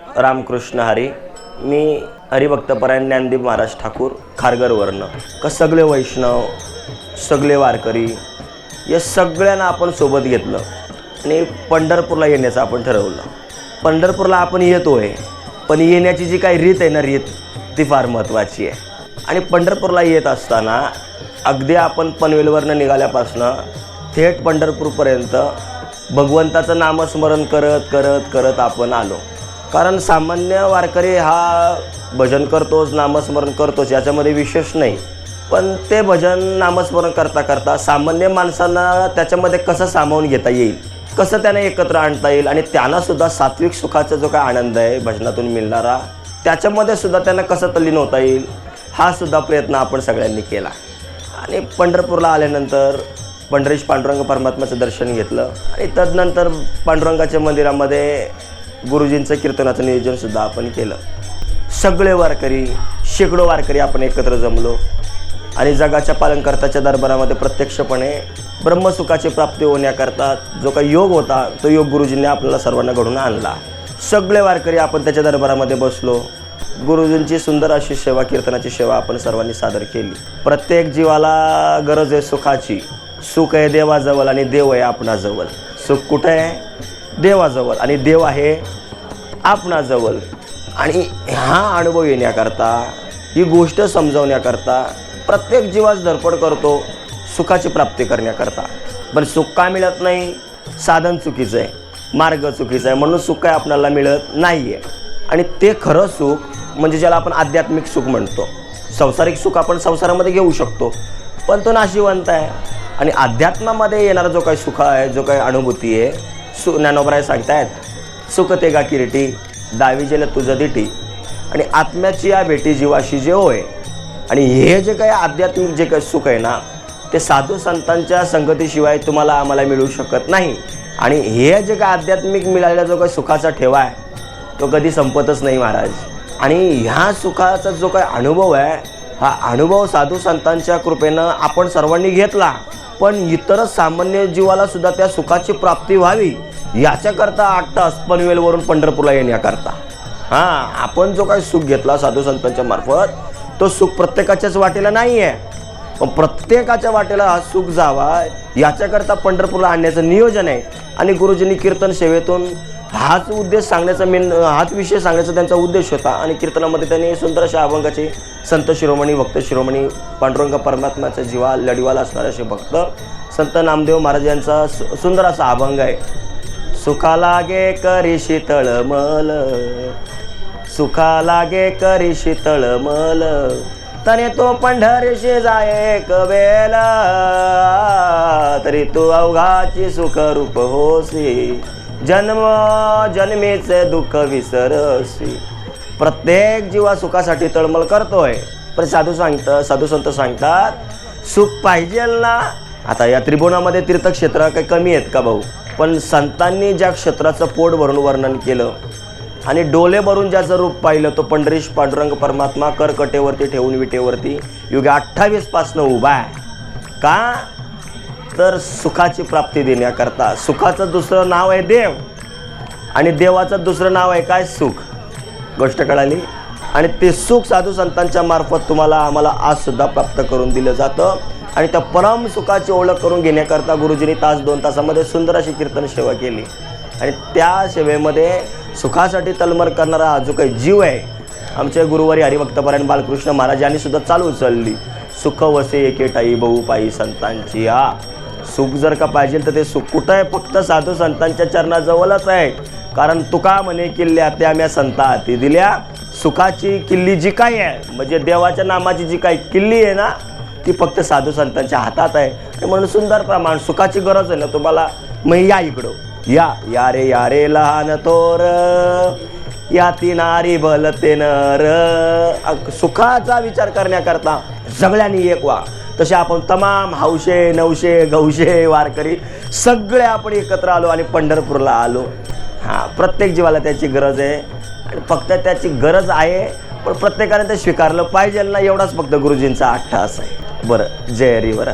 रामकृष्ण हरी. मी हरिभक्तपरायण ज्ञानदेव महाराज ठाकूर खारघरवरनं. का सगळे वैष्णव सगळे वारकरी या सगळ्यांना आपण सोबत घेतलं आणि पंढरपूरला येण्याचं आपण ठरवलं. पंढरपूरला आपण येतोय पण येण्याची जी काही रीत आहे ना रीत ती फार महत्त्वाची आहे. आणि पंढरपूरला येत असताना अगदी आपण पनवेलवरनं निघाल्यापासनं थेट पंढरपूरपर्यंत भगवंताचं नामस्मरण करत करत करत आपण आलो. कारण सामान्य वारकरी हा भजन करतोच नामस्मरण करतोच याच्यामध्ये विशेष नाही. पण ते भजन नामस्मरण करता करता सामान्य माणसांना त्याच्यामध्ये कसं सामावून घेता येईल? कसं त्याने एकत्र आणता येईल? आणि त्यांनासुद्धा सात्विक सुखाचा जो काय आनंद आहे भजनातून मिळणारा त्याच्यामध्ये सुद्धा त्यांना कसं तल्लीन होता येईल? हा सुद्धा प्रयत्न आपण सगळ्यांनी केला. आणि पंढरपूरला आल्यानंतर पंढरीश पांडुरंग परमात्म्याचं दर्शन घेतलं. आणि तदनंतर पांडुरंगाच्या मंदिरामध्ये गुरुजींचं कीर्तनाचं नियोजनसुद्धा आपण केलं. सगळे वारकरी शेकडो वारकरी आपण एकत्र जमलो. आणि जगाच्या पालनकर्त्याच्या दरबारामध्ये प्रत्यक्षपणे ब्रह्मसुखाची प्राप्ती होण्याकरता जो काही योग होता तो योग गुरुजींनी आपल्याला सर्वांना घडून आणला. सगळे वारकरी आपण त्याच्या दरबारामध्ये बसलो. गुरुजींची सुंदर अशी सेवा कीर्तनाची सेवा आपण सर्वांनी सादर केली. प्रत्येक जीवाला गरज आहे सुखाची. सुख आहे देवाजवळ आणि देव आहे आपणाजवळ. सुख कुठं आहे? देवाजवळ. आणि देव आहे आपणाजवळ. आणि हा अनुभव येण्याकरता ही गोष्ट समजवण्याकरता प्रत्येक जीवास धडपड करतो सुखाची प्राप्ती करण्याकरता. पण सुख का मिळत नाही? साधन चुकीचं आहे. मार्ग चुकीचा आहे. म्हणून सुख काय आपल्याला मिळत नाही आहे आणि ते खरं सुख म्हणजे ज्याला आपण आध्यात्मिक सुख म्हणतो. संसारिक सुख आपण संसारामध्ये घेऊ शकतो. पण तो नाशिवंत आहे. आणि अध्यात्मामध्ये येणारा जो काही सुख आहे जो काही अनुभूती आहे सु ज्ञानोबराय सांगतायत सुख ते गा किरीटी दावी तुझं दिटी. आणि आत्म्याची या भेटी जीवाशी जे होय. आणि हे जे काही आध्यात्मिक जे काही सुख आहे ना ते साधू संतांच्या संगतीशिवाय तुम्हाला आम्हाला मिळू शकत नाही. आणि हे जे काय आध्यात्मिक मिळालेला जो काही सुखाचा ठेवा आहे तो कधी संपतच नाही महाराज. आणि ह्या सुखाचा जो काही अनुभव आहे हा अनुभव साधू संतांच्या कृपेनं आपण सर्वांनी घेतला. पण इतर सामान्य जीवाला सुद्धा त्या सुखाची प्राप्ती व्हावी याच्याकरता आठ तास पनवेलवरून पंढरपूरला येण्याकरता. हां आपण जो काही सुख घेतला साधू संतांच्या मार्फत तो सुख प्रत्येकाच्याच वाटेला नाही आहे पण प्रत्येकाच्या वाटेला हा सुख जावा याच्याकरता पंढरपूरला आणण्याचं नियोजन आहे. आणि गुरुजींनी कीर्तन सेवेतून हाच उद्देश सांगण्याचा मेन हाच विषय सांगण्याचा त्यांचा उद्देश होता. आणि कीर्तनामध्ये त्यांनी सुंदर अशा अभंगाचे संत शिरोमणी भक्त शिरोमणी पांडुरंग परमात्म्याचा जीवा लढीवाला असणारे असे भक्त संत नामदेव महाराज यांचा सु- सुंदर असा अभंग आहे. सुखा लागे करी शीतळमल सुखा लागे करी शीतळमल तने तो पंढरीशी जाय एक वेला तरी तू अवघाची सुख रूप होसी. जन्म जन्मीचे दुःख विसरसी प्रत्येक जीवा सुखासाठी तळमळ करतोय. पण साधू सांगतं साधू संत सांगतात सुख पाहिजे ना. आता या त्रिभुवनामध्ये तीर्थक्षेत्र काही कमी आहेत का भाऊ? पण संतांनी ज्या क्षेत्राचं पोट भरून वर्णन केलं आणि डोले भरून ज्याचं रूप पाहिलं तो पंढरीश पांडुरंग परमात्मा करकटेवरती ठेवून विटेवरती युगे अठ्ठावीस पासनं उभा आहे. का? तर सुखाची प्राप्ती देण्याकरता. सुखाचं दुसरं नाव आहे देव. आणि देवाचं दुसरं नाव आहे काय? सुख. गोष्ट कळाली? आणि ते सुख साधू संतांच्या मार्फत तुम्हाला आम्हाला आजसुद्धा प्राप्त करून दिलं जातं. आणि त्या परम सुखाची ओळख करून घेण्याकरता गुरुजींनी तास दोन तासामध्ये सुंदर अशी कीर्तन सेवा केली. आणि त्या सेवेमध्ये सुखासाठी तलमर करणारा हा जो काही जीव आहे आमचे गुरुवारी हरिभक्तपरायण बालकृष्ण महाराज यांनी सुद्धा चालू उचलली. सुख वसे एकेटाई बहु पायी संतांची हा सुख जर का पाहिजे तर ते सुख कुठं आहे फक्त साधू संतांच्या चरणाजवळच आहे. कारण तुका म्हणे किल्ल्या त्या म्या संता हाती दिल्या. सुखाची किल्ली जी काही आहे म्हणजे देवाच्या नामाची जी काही किल्ली आहे ना ती फक्त साधू संतांच्या हातात आहे. म्हणून सुंदर प्रमाण सुखाची गरज आहे ना तुम्हाला? मग या इकडं. या या रे या रे लहान थोर. या ती नारी बलते नर. सुखाचा विचार करण्याकरता सगळ्यांनी एक वा. तसे आपण तमाम हौशे नवशे गौशे वारकरी सगळे आपण एकत्र आलो आणि पंढरपूरला आलो. हां प्रत्येक जीवाला त्याची गरज आहे. आणि फक्त त्याची गरज आहे पण प्रत्येकाने ते स्वीकारलं पाहिजे ना एवढाच फक्त गुरुजींचा अट्टास आहे. बरं जय हरी बरं